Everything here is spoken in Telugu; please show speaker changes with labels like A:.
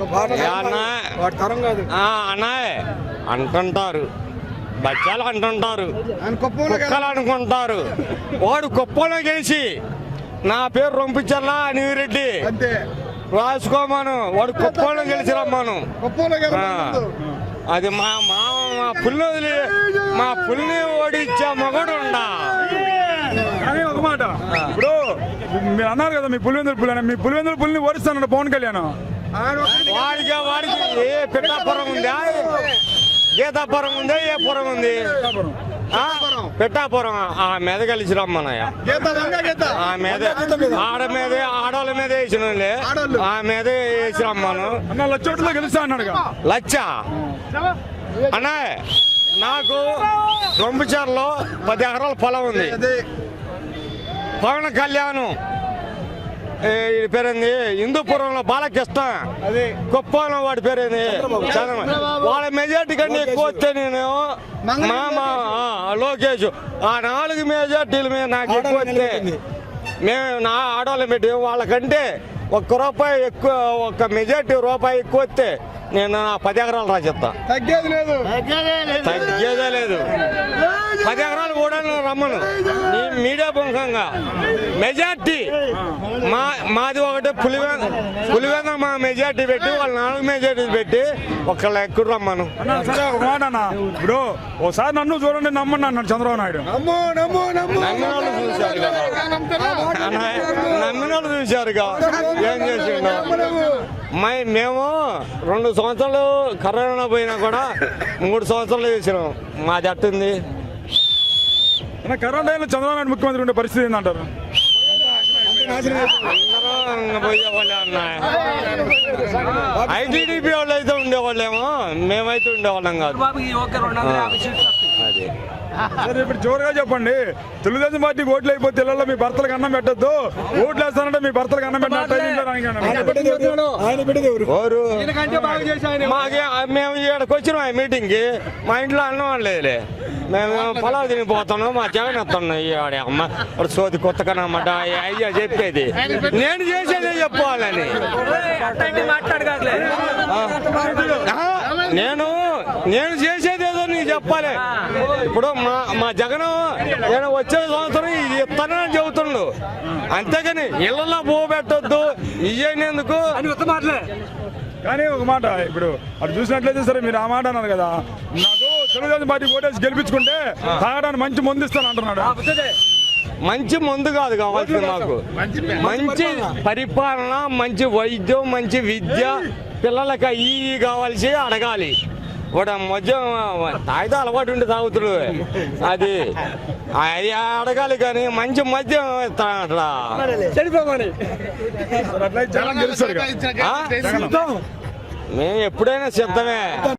A: అన్నా?
B: వాడి తరం కాదు.
A: ఆ, అన్నాయ్ అంటుంటారు. బచ్చాలు అంటుంటారు. కుక్కలు అనుకుంటారు. వాడు కుప్పంలో గెలిచి నా పేరు రొంపించల్లా అనివిరెడ్డి
B: అంతే.
A: రాసుకోమను. వాడు కుప్పంలో గెలిచి రమ్మను అది మా మా మా పుల్లి వదిలి మా పుల్ని ఓడిచ్చే మగడు ఉండా
C: కానీ ఒక మాట. ఇప్పుడు మీరు అన్నారు కదా మీ పులివెందుల పులి అని. మీ పులివెందుల పులిని ఓడిస్తానండి పవన్ కళ్యాణ్.
A: వాడికి వాడికి ఏ పిఠాపురం ఉందా? గీతాపురం ఉందా? ఏ పురం ఉంది? పిఠాపురం ఆ మీద కలిసి
B: గీత
A: ఆ మీద ఆడ మీద ఆడవాళ్ళ మీద వేసిన. ఆ మీద వేసి రమ్మను.
C: అన్న లచ్చోట్లో గెలుస్తా అన్నాడుగా
A: లచ్చ. అన్నయ్య నాకు రొంపుచర్లో పది ఎకరాల పొలం ఉంది. పవన్ కళ్యాణ్ పేరేంది? హిందూపురంలో బాలకృష్ణ.
B: అదే.
A: కుప్పంలో వాడి పేరేంది. వాళ్ళ మెజార్టీ కంటే ఎక్కువ వస్తే నేను మా మా ఆ, లోకేష్. ఆ నాలుగు మెజార్టీల మీద నాకు ఎక్కువ వస్తే మేము నా ఆడవాళ్ళని పెట్టి వాళ్ళకంటే ఒక్క రూపాయి ఎక్కువ ఒక్క మెజార్టీ రూపాయి ఎక్కువ వస్తే నేను పది ఎకరాలు రాసిస్తా.
B: తగ్గేది లేదు.
A: తగ్గేదే లేదు. పది ఎకరాలు కూడా రమ్మను. మీడియా ముఖంగా మెజార్టీ మా మాది ఒకటి పులివెంద పులివెంద మా మెజార్టీ పెట్టి వాళ్ళ నాలుగు మెజార్టీ పెట్టి ఒకళ్ళ ఎక్కువ రమ్మను.
C: అన్న సరే ఒక మాట అన్న. ఇప్పుడు ఒకసారి నన్ను చూడండి నమ్మండి అన్నాడు చంద్రబాబు నాయుడు.
B: నమ్ము నమ్ము నమ్ము.
A: నమ్మిన వాళ్ళు చూశారు కదా అన్న, నమ్మిన వాళ్ళు చూశారుగా. ఏం చేసిండు? మై మేము రెండు సంవత్సరాలు కరోనా పోయినా కూడా మూడు సంవత్సరాలు చేసినాం. మాది అట్టుంది.
C: కరోనా టైంలో చంద్రబాబు నాయుడు ముఖ్యమంత్రి ఉండే పరిస్థితి ఏంటంటారు
A: ఐటీడీపీ వాళ్ళు అయితే ఉండేవాళ్ళేమో మేమైతే ఉండేవాళ్ళం కాదు.
C: సరే ఇప్పుడు జోరుగా చెప్పండి. తెలుగుదేశం పార్టీకి ఓట్లు అయిపోతే ఇళ్ళలో మీ భర్తలకు అన్నం పెట్టద్దు. ఓట్లు వేస్తానంటే మీ భర్తలకు అన్నం పెట్టినట్టు
B: ఆయన బిడ్డది ఎవరు?
A: ఓరు
B: బాగా చేసి ఆయన
A: మాకే మేము ఇక్కడికి వచ్చినాం ఈ మీటింగ్కి. మా ఇంట్లో అన్నం లేదులే మేము పొలాలు తినిపోతున్నాం మా జగన్ వస్తున్నాం అమ్మ. సోది కొత్తగా నమ్మట అయ్యా చెప్పేది. నేను చేసేదే చెప్పుకోవాలని ఆ, నేను నేను నీకు చెప్పాలి. ఇప్పుడు మా మా జగన్ నేను వచ్చే సంవత్సరం ఇది ఇస్తానని చెబుతుండు. అంతేగాని ఇళ్ళలో పోబెట్టొద్దు ఇయ్యేందుకు
C: కానీ ఒక మాట ఇప్పుడు అటు చూసినట్లయితే సరే మీరు ఆ మాట అన్నారు కదా. నాకు తెలుగుదేశం పార్టీ ఓటేసి గెలిపించుకుంటే తాగడానికి మంచి మందు ఇస్తాను అంటున్నాడు.
A: మంచి మందు కాదు కావాల్సింది మాకు. మంచి పరిపాలన. మంచి వైద్యం మంచి విద్య పిల్లలకి అయ్యి ఇయ్యి కావాల్సి అడగాలి. వాడు మద్యం తాగితే అలవాటు ఉండి తాగుతుడు. అది అది అడగాలి కానీ మంచి మద్యం ఇస్తాడట.
B: చెడిపోమని.
C: మరి అట్లయితే జగన్ గెలుస్తారు కదా.
A: ఆ? మేము ఎప్పుడైనా సిద్ధమే.